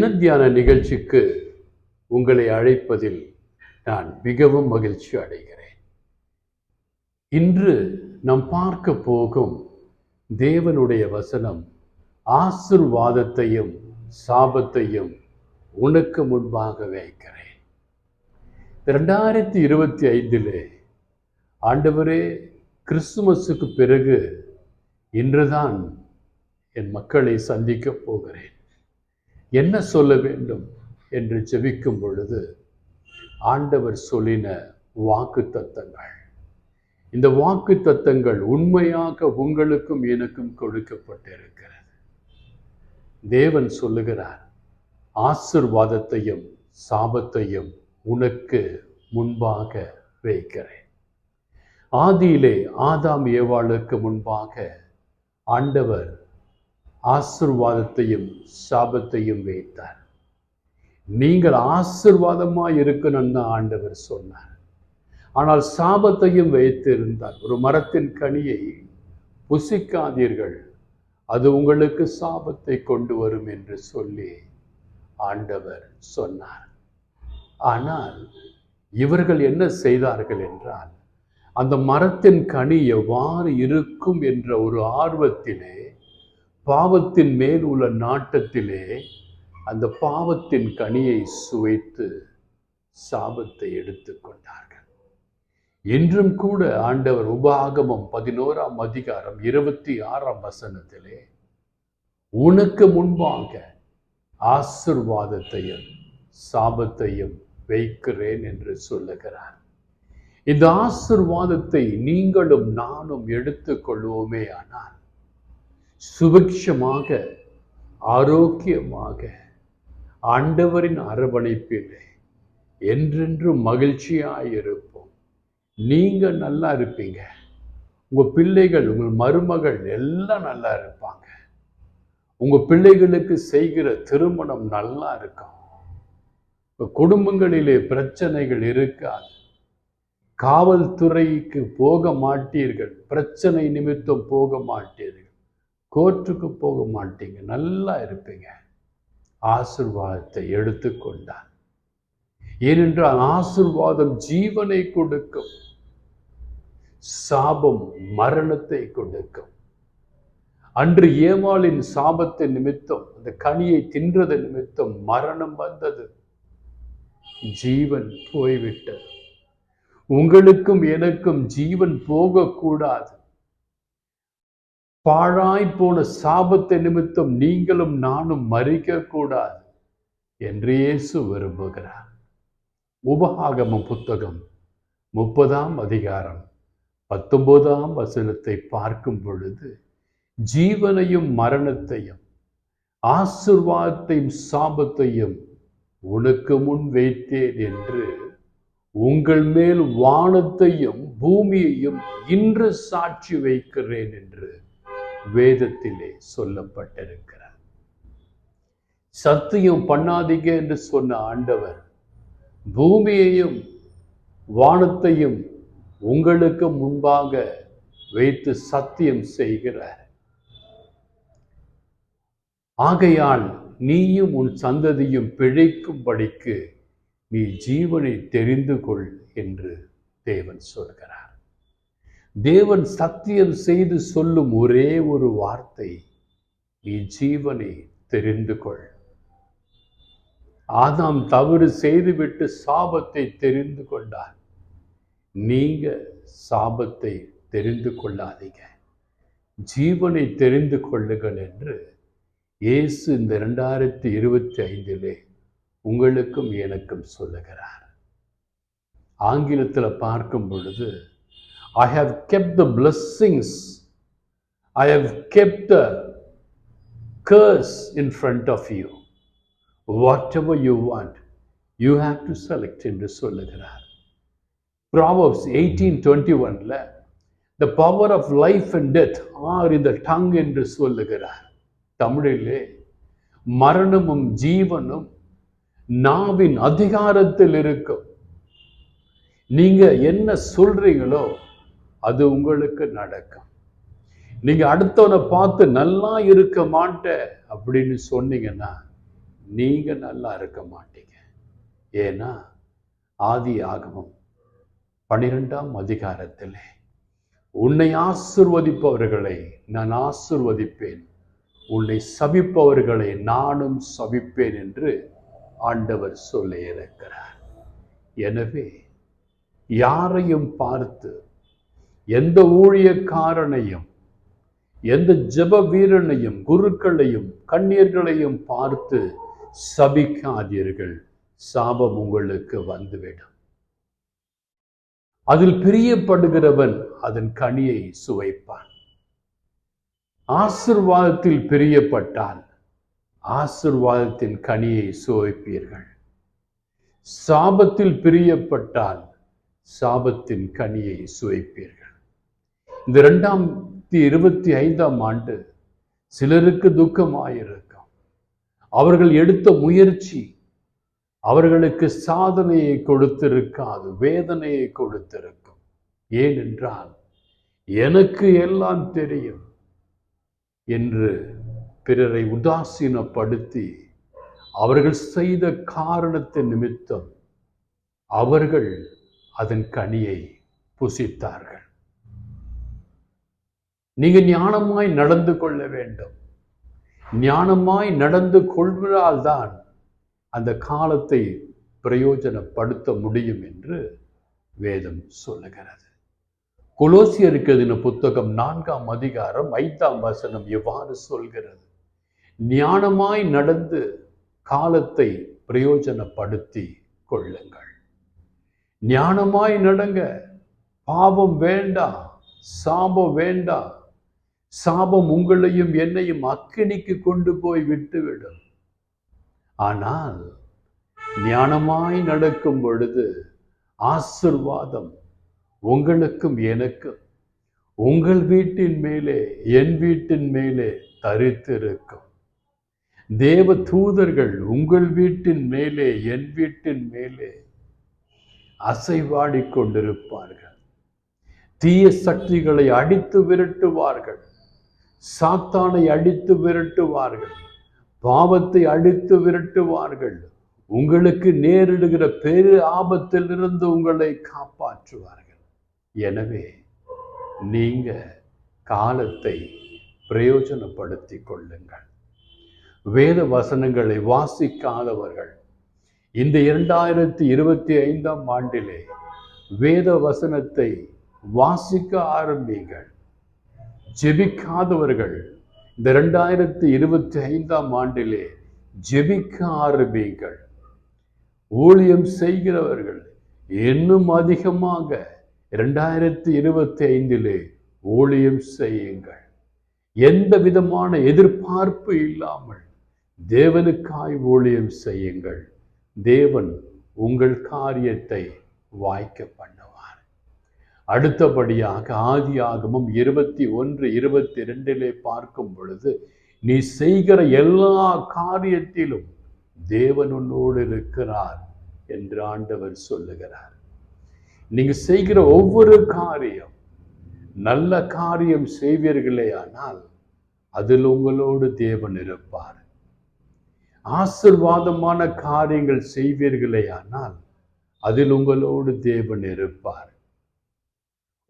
தியான நிகழ்ச்சிக்கு உங்களை அழைப்பதில் நான் மிகவும் மகிழ்ச்சி அடைகிறேன். இன்று நாம் பார்க்க போகும் தேவனுடைய வசனம் ஆசிர்வாதத்தையும் சாபத்தையும் உனக்கு முன்பாக வைக்கிறேன். ரெண்டாயிரத்தி இருபத்தி ஐந்திலே ஆண்டவரே கிறிஸ்துமஸுக்கு பிறகு இன்றுதான் என் மக்களை சந்திக்கப் போகிறேன். என்ன சொல்ல வேண்டும் என்று ஜெபிக்கும் பொழுது ஆண்டவர் சொல்லின வாக்கு தத்தங்கள் இந்த வாக்கு தத்தங்கள் உண்மையாக உங்களுக்கும் எனக்கும் கொடுக்கப்பட்டிருக்கிறது. தேவன் சொல்லுகிறார் ஆசிர்வாதத்தையும் சாபத்தையும் உனக்கு முன்பாக வைக்கிறேன். ஆதியிலே ஆதாம் ஏவாளுக்கு முன்பாக ஆண்டவர் ஆசிர்வாதத்தையும் சாபத்தையும் வைத்தார். நீங்கள் ஆசிர்வாதமாக இருக்கணும்னு ஆண்டவர் சொன்னார். ஆனால் சாபத்தையும் வைத்திருந்தார். ஒரு மரத்தின் கனியை புசிக்காதீர்கள். அது உங்களுக்கு சாபத்தை கொண்டு வரும் என்று சொல்லி ஆண்டவர் சொன்னார். ஆனால் இவர்கள் என்ன செய்தார்கள் என்றால் அந்த மரத்தின் கனி எவ்வாறு இருக்கும் என்ற ஒரு ஆர்வத்திலே பாவத்தின் மேல் உள்ள நாட்டத்திலே அந்த பாவத்தின் கனியை சுவைத்து சாபத்தை எடுத்துக்கொண்டார்கள் இன்றும் கூட ஆண்டவர் உபாகமம் பதினோராம் அதிகாரம் இருபத்தி ஆறாம் வசனத்திலே உனக்கு முன்பாக ஆசிர்வாதத்தையும் சாபத்தையும் வைக்கிறேன் என்று சொல்லுகிறார். இந்த ஆசிர்வாதத்தை நீங்களும் நானும் எடுத்துக்கொள்வோமே ஆனால் சுபிக்ஷமாக ஆரோக்கியமாக ஆண்டவரின் அரவணைப்பிலே என்றென்றும் மகிழ்ச்சியாக இருப்போம் நீங்கள் நல்லா இருப்பீங்க. உங்கள் பிள்ளைகள் உங்கள் மருமகள் எல்லாம் நல்லா இருப்பாங்க. உங்கள் பிள்ளைகளுக்கு செய்கிற திருமணம் நல்லா இருக்கும். குடும்பங்களிலே பிரச்சனைகள் இருக்காது. காவல்துறைக்கு போக மாட்டீர்கள். பிரச்சனை நிமித்தம் போக மாட்டீர்கள். கோர்ட்டுக்கு போக மாட்டீங்க. நல்லா இருப்பீங்க. ஆசிர்வாதத்தை எடுத்துக்கொண்டார். ஏனென்றால் ஆசிர்வாதம் ஜீவனை கொடுக்கும். சாபம் மரணத்தை கொடுக்கும். அன்று ஏமாளின் சாபத்தை நிமித்தம் அந்த கனியை தின்றது நிமித்தம் மரணம் வந்தது. ஜீவன் போய்விட்டது. உங்களுக்கும் எனக்கும் ஜீவன் போகக்கூடாது. பாழாய் போன சாபத்தை நிமித்தம் நீங்களும் நானும் மறிக்க கூடாது என்று இயேசு விரும்புகிறார். உபகாகம புத்தகம் முப்பதாம் அதிகாரம் பத்தொன்பதாம் வசனத்தை பார்க்கும் பொழுது ஜீவனையும் மரணத்தையும் ஆசிர்வாதத்தையும் சாபத்தையும் உனக்கு முன் வைத்தேன் என்று உங்கள் மேல் வானத்தையும் பூமியையும் இன்று சாட்சி வைக்கிறேன் என்று வேதத்திலே சொல்லப்பட்டிருக்கிறார். சத்தியம் பண்ணாதீங்க என்று சொன்ன ஆண்டவர் பூமியையும் வானத்தையும் உங்களுக்கு முன்பாக வைத்து சத்தியம் செய்கிறார். ஆகையால் நீயும் உன் சந்ததியும் பிழைக்கும்படிக்கு நீ ஜீவனை தெரிந்து கொள் என்று தேவன் சொல்கிறார். தேவன் சத்தியம் செய்து சொல்லும் ஒரே ஒரு வார்த்தை நீ ஜீவனை தெரிந்து கொள். ஆதாம் தவறு செய்துவிட்டு சாபத்தை தெரிந்து கொண்டார். நீங்க சாபத்தை தெரிந்து கொள்ளாதீங்க. ஜீவனை தெரிந்து கொள்ளுங்கள் என்று இயேசு இந்த ரெண்டாயிரத்தி இருபத்தி ஐந்திலே உங்களுக்கும் எனக்கும் சொல்லுகிறார். ஆங்கிலத்தில் பார்க்கும் பொழுது I have kept the blessings I have kept the curse in front of you whatever you want you have to select என்று சொல்லுகிறார். ப்ராவப்ஸ் எயிட்டீன் டுவெண்ட்டி ஒன்ல the power of life and death are in the tongue என்று சொல்லுகிறார். தமிழிலே மரணமும் ஜீவனும் நாவின் அதிகாரத்தில் இருக்கும். நீங்க என்ன சொல்றீங்களோ அது உங்களுக்கு நடக்கும். நீங்க அடுத்தவனை பார்த்து நல்லா இருக்க மாட்ட அப்படின்னு சொன்னீங்கன்னா நீங்க நல்லா இருக்க மாட்டீங்க. ஏன்னா ஆதி ஆகமம் பனிரெண்டாம் அதிகாரத்திலே உன்னை ஆசிர்வதிப்பவர்களை நான் ஆசிர்வதிப்பேன். உன்னை சபிப்பவர்களை நானும் சபிப்பேன் என்று ஆண்டவர் சொல்ல இருக்கிறார் எனவே யாரையும் பார்த்து எந்த ஊழியக்காரனையும் எந்த ஜெப வீரனையும் குருக்களையும் கண்ணீர்களையும் பார்த்து சபிக்காதீர்கள். சாபம் உங்களுக்கு வந்துவிடும். அதில் பிரியப்படுகிறவன் அதன் கனியை சுவைப்பான். ஆசிர்வாதத்தில் பிரியப்பட்டால் ஆசிர்வாதத்தின் கனியை சுவைப்பீர்கள். சாபத்தில் பிரியப்பட்டால் சாபத்தின் கனியை சுவைப்பீர்கள். இந்த ரெண்டாம் இருபத்தி ஐந்தாம் ஆண்டு சிலருக்கு துக்கமாயிருக்கும். அவர்கள் எடுத்த முயற்சி அவர்களுக்கு சாதனையை கொடுத்திருக்காது வேதனையை கொடுத்திருக்கும். ஏனென்றால் எனக்கு எல்லாம் தெரியும் என்று பிறரை உதாசீனப்படுத்தி அவர்கள் செய்த காரணத்தின் நிமித்தம் அவர்கள் அதன் கனியை புசித்தார்கள். நீங்க ஞானமாய் நடந்து கொள்ள வேண்டும். ஞானமாய் நடந்து கொள்வதால்தான் அந்த காலத்தை பிரயோஜனப்படுத்த முடியும் என்று வேதம் சொல்லுகிறது. கொலோசியருக்கு எதின புத்தகம் நான்காம் அதிகாரம் ஐந்தாம் வசனம் எவ்வாறு சொல்கிறது? ஞானமாய் நடந்து காலத்தை பிரயோஜனப்படுத்தி கொள்ளுங்கள். ஞானமாய் நடங்க. பாவம் வேண்டாம் சாபம் வேண்டாம் சாபம் உங்களையும் என்னையும் அக்கினிக்கு கொண்டு போய் விட்டுவிடும். ஆனால் ஞானமாய் நடக்கும் பொழுது ஆசிர்வாதம் உங்களுக்கும் எனக்கும் உங்கள் வீட்டின் மேலே என் வீட்டின் மேலே தரித்திருக்கும். தேவ தூதர்கள் உங்கள் வீட்டின் மேலே என் வீட்டின் மேலே அசைவாடிக் கொண்டிருப்பார்கள். தீய சக்திகளை அடித்து விரட்டுவார்கள். சாத்தானை அடித்து விரட்டுவார்கள். பாவத்தை அடித்து விரட்டுவார்கள். உங்களுக்கு நேரிடுகிற பெரு ஆபத்திலிருந்து உங்களை காப்பாற்றுவார்கள். எனவே நீங்க காலத்தை பிரயோஜனப்படுத்திக் கொள்ளுங்கள். வேத வசனங்களை வாசிக்காதவர்கள். இந்த இரண்டாயிரத்தி இருபத்தி ஐந்தாம் ஆண்டிலே வேத வசனத்தை வாசிக்க ஆரம்பிங்கள் ஜெபிக்காதவர்கள் இந்த ரெண்டாயிரத்தி இருபத்தி ஐந்தாம் ஆண்டிலே ஜெபிக்க ஆரம்பிங்கள் ஊழியம் செய்கிறவர்கள் இன்னும் அதிகமாக இரண்டாயிரத்தி இருபத்தி ஐந்திலே ஊழியம் செய்யுங்கள். எந்த விதமான எதிர்பார்ப்பு இல்லாமல் தேவனுக்காய் ஊழியம் செய்யுங்கள். தேவன் உங்கள் காரியத்தை வாய்க்க பண்ண அடுத்தபடியாக ஆதி ஆகமம் இருபத்தி ஒன்று இருபத்தி ரெண்டிலே பார்க்கும் பொழுது நீ செய்கிற எல்லா காரியத்திலும் தேவன் உன்னோடு இருக்கிறார் என்று ஆண்டவர் சொல்லுகிறார். நீங்க செய்கிற ஒவ்வொரு காரியம் நல்ல காரியம் செய்வீர்களே ஆனால் அதில் உங்களோடு தேவன் இருப்பார். ஆசிர்வாதமான காரியங்கள் செய்வீர்களே ஆனால் அதில் உங்களோடு தேவன் இருப்பார்.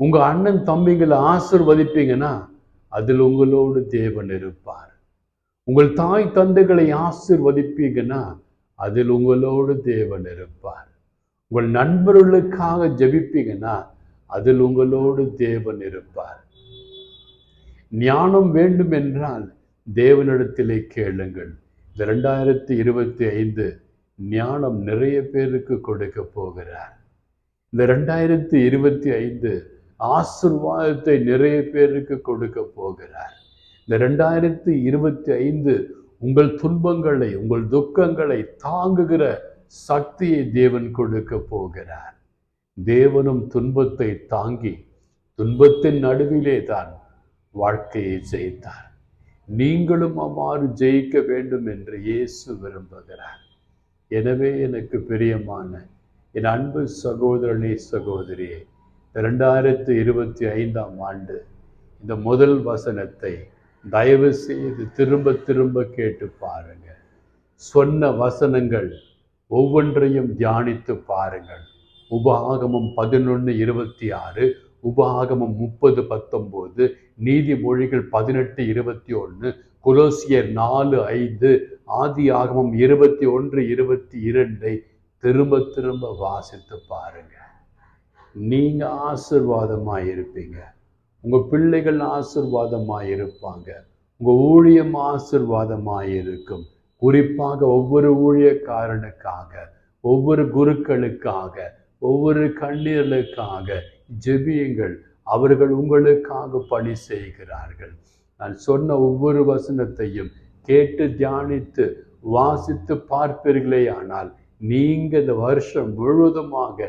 உங்கள் அண்ணன் தம்பிங்களை ஆசிர்வதிப்பீங்கன்னா அதில் உங்களோடு தேவன் இருப்பார். உங்கள் தாய் தந்தைகளை ஆசிர்வதிப்பீங்கன்னா அதில் உங்களோடு தேவன் இருப்பார். உங்கள் நண்பர்களுக்காக ஜெபிப்பீங்கன்னா அதில் உங்களோடு தேவன் இருப்பார். ஞானம் வேண்டும் என்றால் தேவனிடத்திலே கேளுங்கள். இந்த ரெண்டாயிரத்தி இருபத்தி ஐந்து ஞானம் நிறைய பேருக்கு கொடுக்க போகிறார். இந்த ரெண்டாயிரத்தி இருபத்தி ஐந்து ஆசிர்வாதத்தை நிறைய பேருக்கு கொடுக்க போகிறார். இந்த ரெண்டாயிரத்தி இருபத்தி ஐந்து உங்கள் துன்பங்களை உங்கள் துக்கங்களை தாங்குகிற சக்தியை தேவன் கொடுக்க போகிறார். தேவனும் துன்பத்தை தாங்கி துன்பத்தின் நடுவிலே தான் வாழ்க்கையை ஜெயித்தார் நீங்களும் அவ்வாறு ஜெயிக்க வேண்டும் என்று இயேசு விரும்புகிறார். எனவே எனக்கு பிரியமான என் அன்பு சகோதரனே சகோதரியே இரண்டாயிரத்தி இருபத்தி ஐந்தாம் ஆண்டு இந்த முதல் வசனத்தை தயவு செய்து திரும்ப திரும்ப கேட்டு பாருங்க. சொன்ன வசனங்கள் ஒவ்வொன்றையும் தியானித்து பாருங்கள். உபாகமம் பதினொன்று இருபத்தி ஆறு உபாகமம் முப்பது பத்தொம்போது நீதிமொழிகள் பதினெட்டு இருபத்தி ஒன்று குலோசியர் நாலு ஐந்து ஆதி ஆகமம் இருபத்தி ஒன்று இருபத்தி இரண்டை திரும்ப திரும்ப வாசித்து பாருங்கள் நீங்கள் ஆசிர்வாதமாக இருப்பீங்க உங்கள் பிள்ளைகள் ஆசிர்வாதமாக இருப்பாங்க உங்கள் ஊழியம் ஆசிர்வாதமாக இருக்கும் குறிப்பாக ஒவ்வொரு ஊழியக்காரனுக்காக ஒவ்வொரு குருக்களுக்காக ஒவ்வொரு கண்ணீர்களுக்காக ஜெபியுங்கள். அவர்கள் உங்களுக்காக பணி செய்கிறார்கள். நான் சொன்ன ஒவ்வொரு வசனத்தையும் கேட்டு தியானித்து வாசித்து பார்ப்பீர்களே ஆனால் நீங்கள் இந்த வருஷம் முழுவதுமாக